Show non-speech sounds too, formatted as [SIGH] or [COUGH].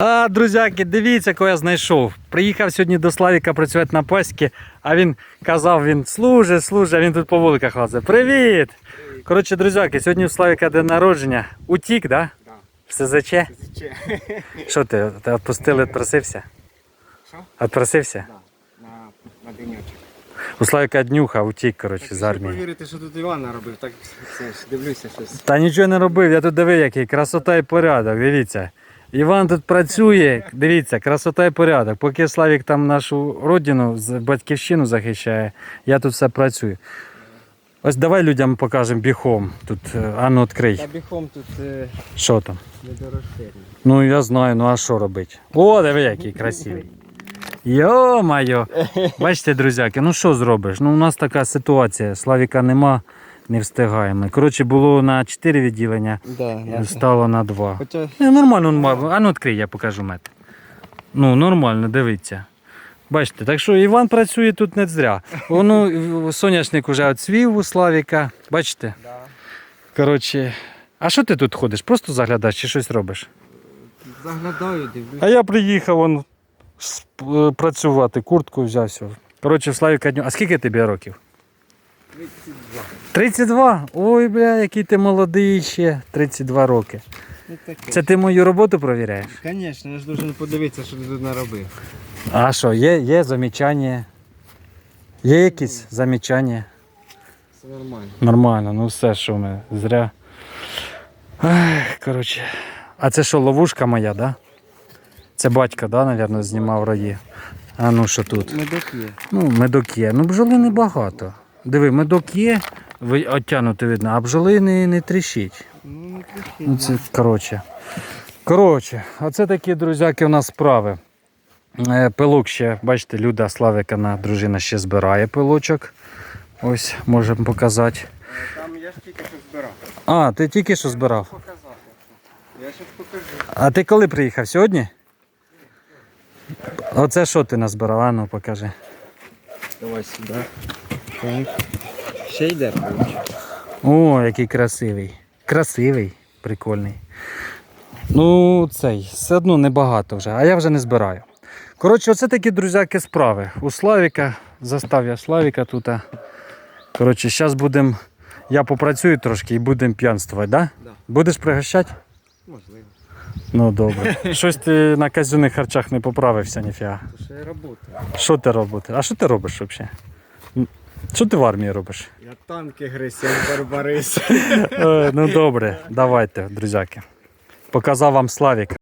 А, друзяки, дивіться, кого я знайшов. Приїхав сьогодні до Славіка працювати на паськи, а він казав, він служить, служить, а він тут по вуликах лазить. Привіт! Коротше, друзяки, сьогодні у Славіка день народження. Утік, да? Да. В СЗЧ? [LAUGHS] Що ти, ти відпустили, відпросився? Що? Відпросився? Да, на, на денечок. У Славіка днюха утік, коротше, з армії. повірити, що тут Іван наробив, так ж дивлюся щось. Та нічого не робив, я тут диви, який красота і порядок, дивіться. Іван тут працює, дивіться, красота і порядок. Поки Славік там нашу родину, батьківщину захищає, я тут все працюю. Ось давай людям покажемо біхом. Тут, е, а ну відкрий. Та біхом тут е, Що там? Ну я знаю, ну а що робити? О, диви, який красивий. Йо-майо! Бачите, друзяки, ну що зробиш? Ну у нас така ситуація. Славіка нема, не встигаємо. Коротше, було на 4 відділення, Да, стало на 2. Хоча Не, нормально, ма- а ну відкрий, я покажу мет. Ну, нормально, дивіться. Бачите, так що Іван працює тут не зря. Воно соняшник вже відцвів у Славіка. Бачите? да. Коротше. А що ти тут ходиш? Просто заглядаєш чи щось робиш? заглядаю, дивлюся. А я приїхав он, е, працювати, куртку взявся. Коротше, в Славіка дню. А скільки тобі років? 32. 32? Ой, бля, який ти молодий ще. 32 роки. Ну. Це ти мою роботу провіряєш? Звісно, я ж должен подивитися, що ти тут наробив. А що, є, є замічання? Є якісь замічання? Все нормально. Нормально, ну все, що ми зря. Коротше. А це що, ловушка моя, да? Це батько, да, напевно, знімав раї. А ну що тут? Медок є. Ну, медок є. Ну, бджоли небагато. Диви, медок є, оттянути видно, а бджоли не, не тріщить. Ну, не кричи. Ну, це коротше. Коротше, оце такі друзяки у нас справи. Е, Пилок ще, бачите, Люда Славикана, дружина ще збирає пилочок. Ось, можемо показати. Там я ж тільки що збирав. А, ти тільки що збирав. Я щось покажу. А ти коли приїхав? Сьогодні? Оце що ти назбирав? А ну покажи. Давай сюди. Так. Ще йде. О, який красивий. Красивий, прикольний. Ну, цей, все одно небагато вже, а я вже не збираю. Коротше, оце такі друзяки справи. У Славіка, застав я Славіка тут. Коротше, зараз будемо. Я попрацюю трошки і будемо п'янствувати, да? Да. Будеш пригощати? Можливо. Ну добре. [LAUGHS] Щось ти на казюних харчах не поправився, ніфіга. Ще й робота. Що ти робиш? А що ти робиш взагалі? Що ти в армії робиш? Я танки гризь, як барбарис. Е, ну добре, давайте, друзяки. Показав вам Славік.